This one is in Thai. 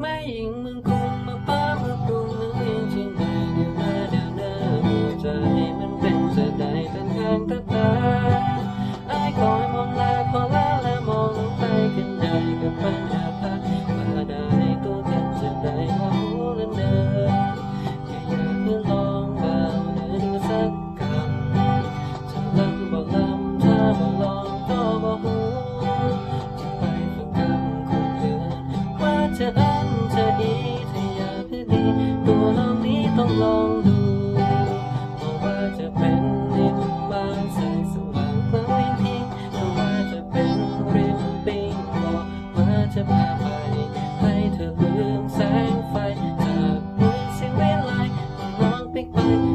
แม่หญิงมึงกู ลองดูก็ว่าจะเป็นในทุกบางสายสว่างเพีไม้ทิ้งก็ว่าจะเป็นริมปิงบอกว่าจะพาไปให้เธอลืมแสงไฟจากมือสิวิไลลองปิกไป